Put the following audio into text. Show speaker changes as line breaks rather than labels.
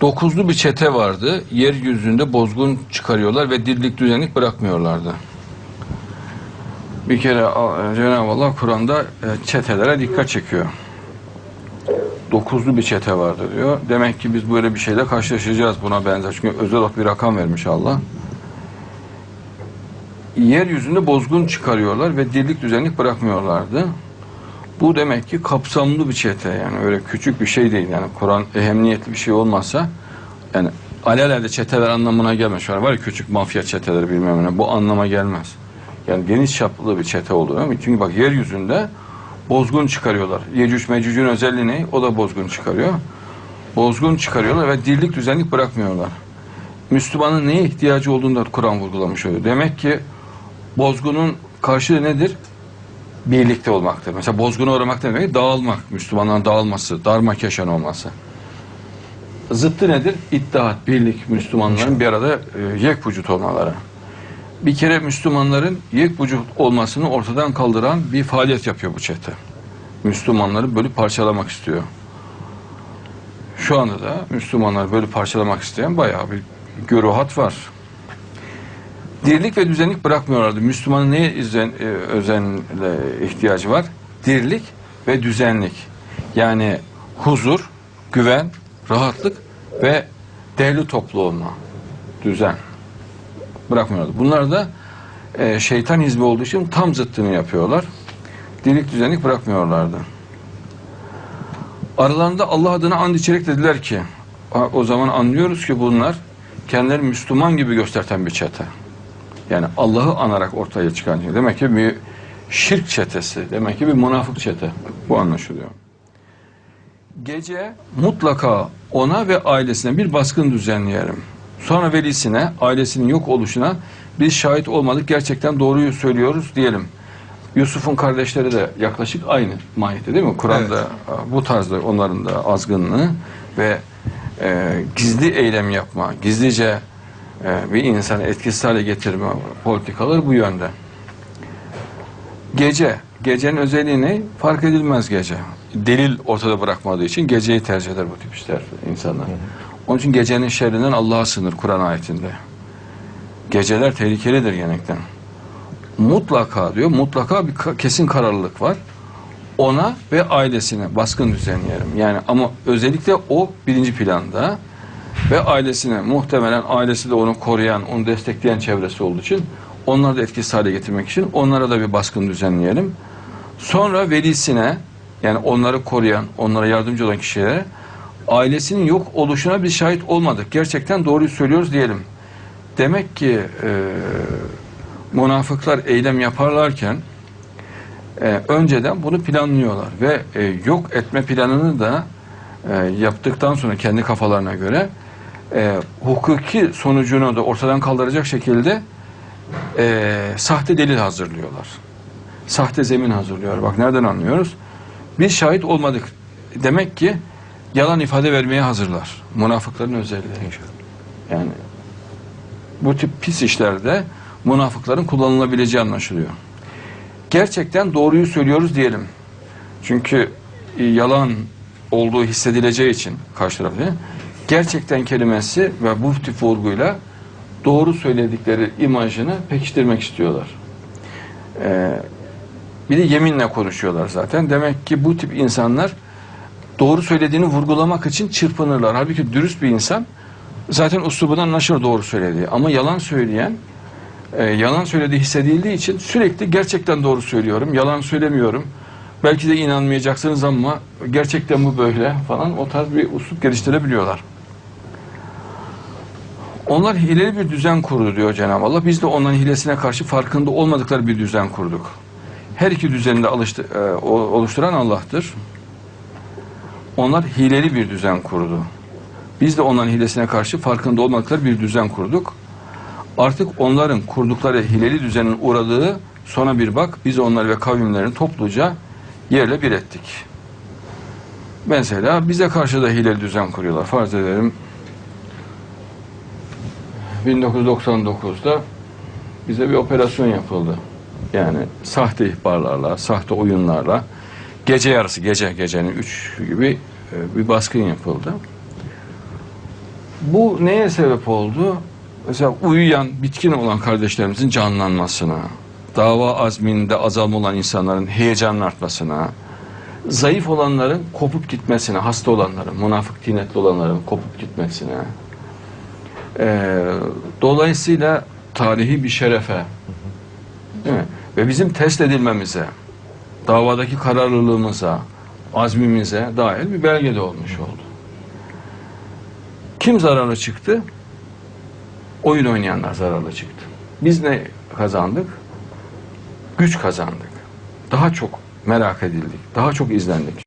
Dokuzlu bir çete vardı. Yeryüzünde bozgun çıkarıyorlar ve dirlik düzenlik bırakmıyorlardı. Bir kere Cenab-ı Allah Kur'an'da e, çetelere dikkat çekiyor. Dokuzlu bir çete vardı diyor. Demek ki biz böyle bir şeyle karşılaşacağız buna benzer. Çünkü özel olarak bir rakam vermiş Allah. Yeryüzünde bozgun çıkarıyorlar ve dirlik düzenlik bırakmıyorlardı. Bu demek ki kapsamlı bir çete yani öyle küçük bir şey değil yani Kur'an ehemmiyetli bir şey olmazsa yani alelade çeteler anlamına gelmez. Şu an var ya küçük mafya çeteleri bilmem ne bu anlama gelmez. Yani geniş çaplı bir çete mi? Çünkü bak yeryüzünde bozgun çıkarıyorlar. Yecüc Mecüc'ün özelliği ne? O da bozgun çıkarıyor. Bozgun çıkarıyorlar ve dirlik düzenlik bırakmıyorlar. Müslümanın neye ihtiyacı olduğunu da Kur'an vurgulamış oluyor. Demek ki bozgunun karşılığı nedir? Birlikte olmaktır. Mesela bozguna uğramak demek dağılmak, Müslümanların dağılması, darmakeşan olması. Zıttı nedir? İttihat, birlik, Müslümanların bir arada e, yek vücut olmaları. Bir kere Müslümanların yek vücut olmasını ortadan kaldıran bir faaliyet yapıyor bu çete. Müslümanları bölüp parçalamak istiyor. Şu anda da Müslümanları böyle parçalamak isteyen bayağı bir güruhat var. Dirlik ve düzenlik bırakmıyorlardı. Müslümanın neye izlen, e, özenle ihtiyacı var? Dirlik ve düzenlik. Yani huzur, güven, rahatlık ve değerli toplu olma. Düzen. Bırakmıyorlardı. Bunlar da e, şeytan hizbi olduğu için tam zıttını yapıyorlar. Dirlik düzenlik bırakmıyorlardı. Aralarında Allah adına and içerek dediler ki "Ha, o zaman anlıyoruz ki bunlar kendileri Müslüman gibi gösterten bir çete. Yani Allah'ı anarak ortaya çıkan şey. Demek ki bir şirk çetesi. Demek ki bir münafık çete. Bu anlaşılıyor. Gece mutlaka ona ve ailesine bir baskın düzenleyelim. Sonra velisine, ailesinin yok oluşuna biz şahit olmadık gerçekten doğruyu söylüyoruz diyelim. Yusuf'un kardeşleri de yaklaşık aynı mahiyette değil mi? Kur'an'da bu tarzda onların da azgınlığı ve e, gizli eylem yapma, gizlice e, bir insanı etkisiz hale getirme politikaları bu yönde. Gece, gecenin özelliği ne? Fark edilmez gece. Delil ortada bırakmadığı için geceyi tercih eder bu tip işler insanlar. Onun için gecenin şerrinden Allah'a sınır Kur'an ayetinde. Geceler tehlikelidir genellikle. Mutlaka diyor, mutlaka bir kesin kararlılık var. Ona ve ailesine baskın düzenleyelim. Yani ama özellikle o birinci planda ve ailesine muhtemelen ailesi de onu koruyan, onu destekleyen çevresi olduğu için onları da etkisiz hale getirmek için onlara da bir baskın düzenleyelim. Sonra velisine yani onları koruyan, onlara yardımcı olan kişilere ailesinin yok oluşuna bir şahit olmadık. Gerçekten doğruyu söylüyoruz diyelim. Demek ki e, münafıklar eylem yaparlarken e, önceden bunu planlıyorlar ve e, yok etme planını da e, yaptıktan sonra kendi kafalarına göre e, hukuki sonucunu da ortadan kaldıracak şekilde e, sahte delil hazırlıyorlar. Sahte zemin hazırlıyorlar. Bak nereden anlıyoruz? Biz şahit olmadık. Demek ki yalan ifade vermeye hazırlar. Münafıkların özelliği. Yani bu tip pis işlerde münafıkların kullanılabileceği anlaşılıyor. Gerçekten doğruyu söylüyoruz diyelim. Çünkü yalan olduğu hissedileceği için karşı tarafı gerçekten kelimesi ve bu tip vurguyla doğru söyledikleri imajını pekiştirmek istiyorlar. Ee, bir de yeminle konuşuyorlar zaten. Demek ki bu tip insanlar doğru söylediğini vurgulamak için çırpınırlar. Halbuki dürüst bir insan zaten uslubundan anlaşılır doğru söylediği. Ama yalan söyleyen e, yalan söylediği hissedildiği için sürekli gerçekten doğru söylüyorum, yalan söylemiyorum. Belki de inanmayacaksınız ama gerçekten bu böyle falan o tarz bir usul geliştirebiliyorlar. Onlar hileli bir düzen kurdu diyor Cenab-ı Allah. Biz de onların hilesine karşı farkında olmadıkları bir düzen kurduk. Her iki düzeni de alıştı, e, oluşturan Allah'tır. Onlar hileli bir düzen kurdu. Biz de onların hilesine karşı farkında olmadıkları bir düzen kurduk. Artık onların kurdukları hileli düzenin uğradığı sona bir bak biz onları ve kavimlerini topluca yerle bir ettik. Mesela bize karşı da hileli düzen kuruyorlar. Farz edelim 1999'da bize bir operasyon yapıldı. Yani sahte ihbarlarla, sahte oyunlarla gece yarısı, gece gecenin 3 gibi e, bir baskın yapıldı. Bu neye sebep oldu? Mesela uyuyan, bitkin olan kardeşlerimizin canlanmasına, dava azminde azalma olan insanların heyecanın artmasına, zayıf olanların kopup gitmesine, hasta olanların, münafık tinetli olanların kopup gitmesine. Ee, dolayısıyla tarihi bir şerefe değil mi? ve bizim test edilmemize, davadaki kararlılığımıza, azmimize dair bir belge de olmuş oldu. Kim zararlı çıktı? Oyun oynayanlar zararlı çıktı. Biz ne kazandık? Güç kazandık. Daha çok merak edildik. Daha çok izlendik.